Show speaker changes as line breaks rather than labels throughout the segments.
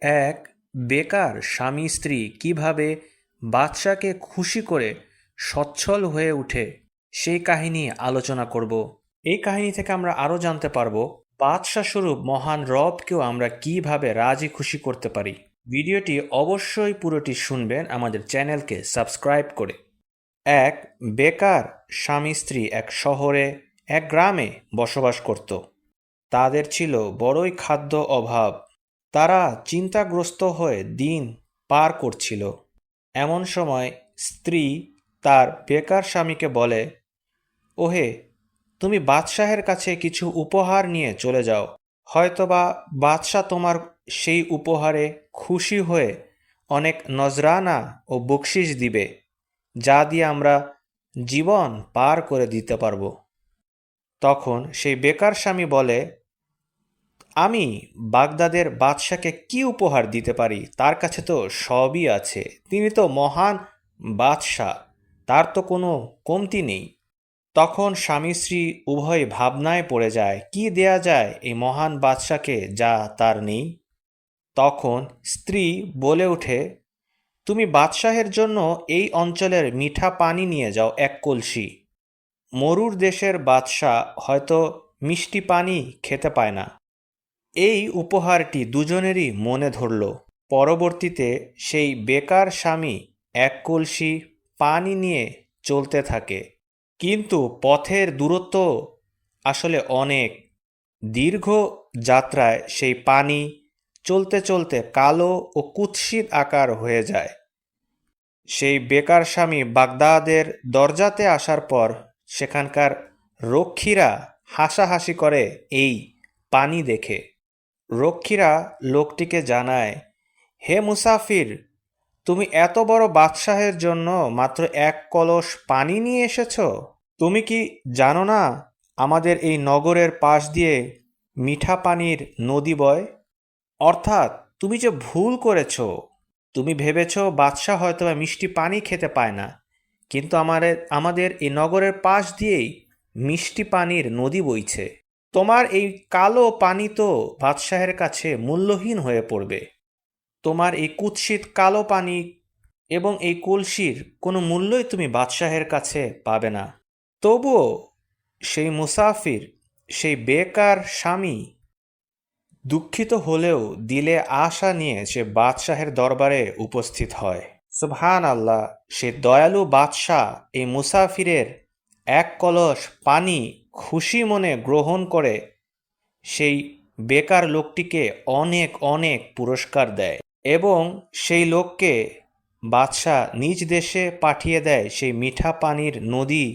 এক, বেকার স্বামী স্ত্রী কীভাবে বাদশাকে খুশি করে সচ্ছল হয়ে ওঠে সেই কাহিনী আলোচনা করব। এই কাহিনী থেকে আমরা আরও জানতে পারব বাদশা স্বরূপ মহান রবকেও আমরা কীভাবে রাজি খুশি করতে পারি। ভিডিওটি অবশ্যই পুরোটি শুনবেন আমাদের চ্যানেলকে সাবস্ক্রাইব করে। এক, বেকার স্বামী স্ত্রী এক শহরে, এক গ্রামে বসবাস করত। তাদের ছিল বড়ই খাদ্য অভাব। তারা চিন্তাগ্রস্ত হয়ে দিন পার করছিল। এমন সময় স্ত্রী তার বেকার স্বামীকে বলে, ওহে, তুমি বাদশাহের কাছে কিছু উপহার নিয়ে চলে যাও। হয়তোবা বাদশাহ তোমার সেই উপহারে খুশি হয়ে অনেক নজরানা ও বকশিস দিবে, যা দিয়ে আমরা জীবন পার করে দিতে পারব। তখন সেই বেকার স্বামী বলে আমি বাগদাদের বাদশাকে কি উপহার দিতে পারি? তার কাছে তো সবই আছে। তিনি তো মহান বাদশাহ, তার তো কোনো কমতি নেই। তখন স্বামী স্ত্রী উভয় ভাবনায় পড়ে যায়, কি দেয়া যায় এই মহান বাদশাকে যা তার নেই? তখন স্ত্রী বলে ওঠে, তুমি বাদশাহের জন্য এই অঞ্চলের মিঠা পানি নিয়ে যাও, এক কলসি। মরুর দেশের বাদশাহ হয়তো মিষ্টি পানি খেতে পায় না। এই উপহারটি দুজনেরই মনে ধরল। পরবর্তীতে সেই বেকার স্বামী এক কলসি পানি নিয়ে চলতে থাকে। কিন্তু পথের দূরত্ব আসলে অনেক। দীর্ঘ যাত্রায় সেই পানি চলতে চলতে কালো ও কুৎসিত আকার হয়ে যায়। সেই বেকার স্বামী বাগদাদের দরজাতে আসার পর সেখানকার রক্ষীরা হাসাহাসি করে এই পানি দেখে। রক্ষীরা লোকটিকে জানায়, হে মুসাফির, তুমি এত বড় বাদশাহের জন্য মাত্র এক কলস পানি নিয়ে এসেছ? তুমি কি জানো না আমাদের এই নগরের পাশ দিয়ে মিঠা পানির নদী বয়? অর্থাৎ তুমি যে ভুল করেছ। তুমি ভেবেছ বাদশাহ হয়তো মিষ্টি পানি খেতে পায় না, কিন্তু আমাদের আমাদের এই নগরের পাশ দিয়েই মিষ্টি পানির নদী বইছে। তোমার এই কালো পানি তো বাদশাহের কাছে মূল্যহীন হয়ে পড়বে। তোমার এই কুৎসিত কালো পানি এবং এই কলসির কোনো মূল্যই তুমি বাদশাহের কাছে পাবে না। তবুও সেই মুসাফির, সেই বেকার স্বামী দুঃখিত হলেও দিলে আশা নিয়ে সে বাদশাহের দরবারে উপস্থিত হয়। সুবহান আল্লাহ সে দয়ালু বাদশাহ এই মুসাফিরের এক কলস পানি খুশি মনে গ্রহণ করে, সেই বেকার লোকটিকে অনেক অনেক পুরস্কার দেয় এবং সেই লোককে বাদশাহ নিজ দেশে পাঠিয়ে দেয় সেই মিঠা পানির নদী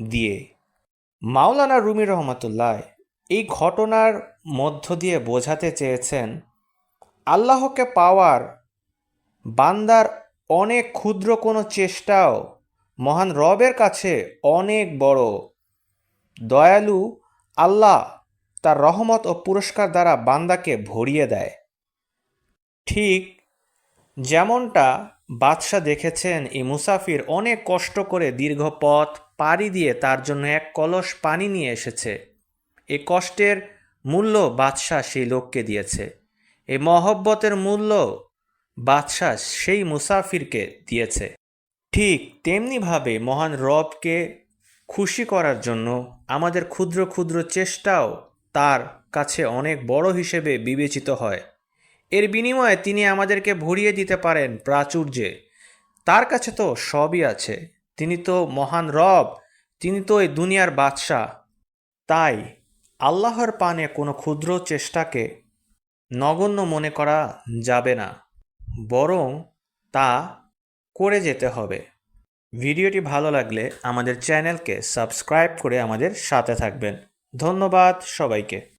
দিয়ে। মাওলানা রুমি রহমতুল্লাহ এই ঘটনার মধ্য দিয়ে বোঝাতে চেয়েছেন, আল্লাহকে পাওয়ার বান্দার অনেক ক্ষুদ্র কোনো চেষ্টাও মহান রবের কাছে অনেক বড় দয়ালু আল্লাহ তার রহমত ও পুরস্কার দ্বারা বান্দাকে ভরিয়ে দেয়। ঠিক যেমনটা বাদশাহ দেখেছেন, এই মুসাফির অনেক কষ্ট করে দীর্ঘ পথ পাড়ি দিয়ে তার জন্য এক কলস পানি নিয়ে এসেছে। এই কষ্টের মূল্য বাদশাহ সেই লোককে দিয়েছে। এই মহব্বতের মূল্য বাদশাহ সেই মুসাফিরকে দিয়েছে। ঠিক তেমনিভাবে মহান রবকে খুশি করার জন্য আমাদের ক্ষুদ্র ক্ষুদ্র চেষ্টাও তার কাছে অনেক বড় হিসেবে বিবেচিত হয়। এর বিনিময়ে তিনি আমাদেরকে ভরিয়ে দিতে পারেন প্রাচুর্যে। তার কাছে তো সবই আছে। তিনি তো মহান রব, তিনি তো এই দুনিয়ার বাদশাহ। তাই আল্লাহর পানে কোনো ক্ষুদ্র চেষ্টাকে নগণ্য মনে করা যাবে না, বরং তা করে যেতে হবে। ভিডিওটি ভালো লাগলে আমাদের চ্যানেলকে সাবস্ক্রাইব করে আমাদের সাথে থাকবেন। ধন্যবাদ সবাইকে।